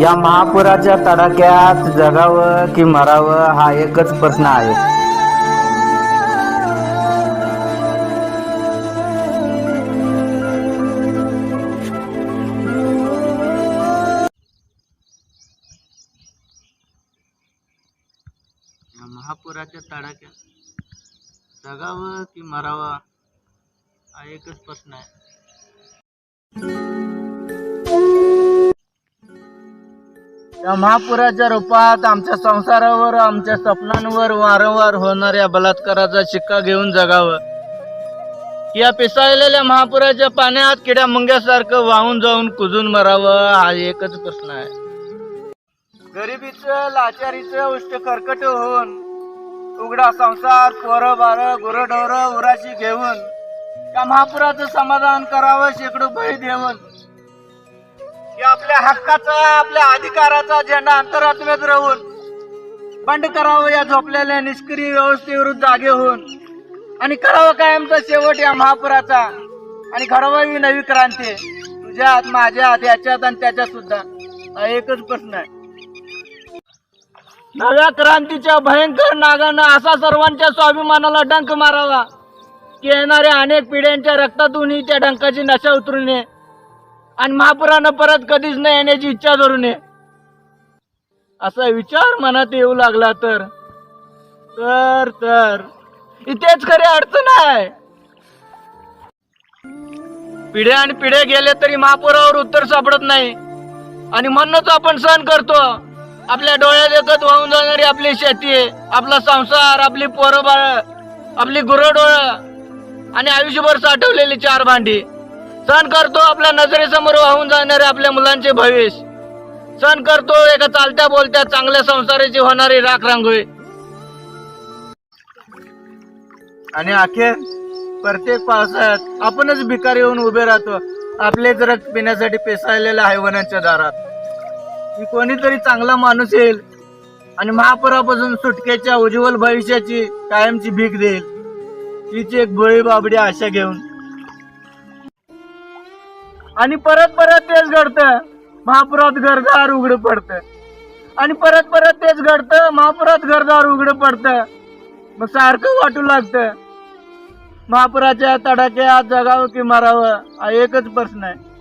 या महापुराच्या तडाख्यात जगावं की मरावं हा एकच प्रश्न आहे. या महापुराच्या तडाख्यात जगावं की मरावं हा एकच प्रश्न आहे. या महापुराच्या रूपात आमच्या संसारावर आमच्या स्वप्नांवर वारंवार होणाऱ्या बलात्काराचा शिक्का घेऊन जगावं. या पिसाळलेल्या महापुराच्या पाण्यात किड्या मुंग्यासारखं वाहून जाऊन कुजून मरावं हा एकच प्रश्न आहे. गरिबीचं लाचारीचं उष्ट कर्कट होऊन उघडा संसार पोरं बार गुरढोर उराशी घेऊन या महापुराचं समाधान करावं शेकडो बळी देऊन आपल्या हक्काचा आपल्या अधिकाराचा झेंडा अंतरात्म्यात राहून बंड करावं या झोपलेल्या निष्क्रिय व्यवस्थेविरुद्ध जागे होऊन आणि करावं कायमचा शेवट या महापुराचा? आणि घडवावी नवी क्रांती. तुझ्यात माझ्यात याच्यात आणि त्याच्यात सुद्धा. हा एकच प्रश्न आहे. नव्या क्रांतीच्या भयंकर नागानं असा सर्वांच्या स्वाभिमानाला डंक मारावा की येणाऱ्या अनेक पिढ्यांच्या रक्तातूनही त्या डंकाची नशा उतरून आणि महापुरानं परत कधीच न येण्याची इच्छा धरू नये असा विचार मनात येऊ लागला तर. तर तर. इथेच खरी अडचण आहे. पिढ्या आणि पिढ्या गेले तरी महापुरावर उत्तर सापडत नाही. आणि म्हणूनच आपण सहन करतो. आपल्या डोळ्यात देखत वाहून जाणारी आपली शेती आपला संसार आपली पोरबाळ आपली गुरडोळ आणि आयुष्यभर साठवलेली चार भांडी. सण करतो आपल्या नजरेसमोर वाहून जाणारे आपल्या मुलांचे भविष्य. सण करतो एका चालत्या बोलत्या चांगल्या संसाराची होणारी राख रांगोळी. आणि अखेर प्रत्येक पावसाळ्यात आपणच भिकारी येऊन उभे राहतो आपलेच रक्त पिण्यासाठी पेसाळलेल्या हैवानांच्या दारात. की कोणीतरी चांगला माणूस येईल आणि महापुरापासून सुटकेच्या उज्ज्वल भविष्याची कायमची भीक देईल. तिची एक बळी बाबडी आशा घेऊन आणि परत परत तेच घडतं. महापुरात घरदार उघड पडतं. आणि परत परत तेच घडतं महापुरात घरदार उघड पडतं. मग सारखं वाटू लागतं. महापुराच्या तडाख्यात जगावं की मारावं हा एकच प्रश्न आहे.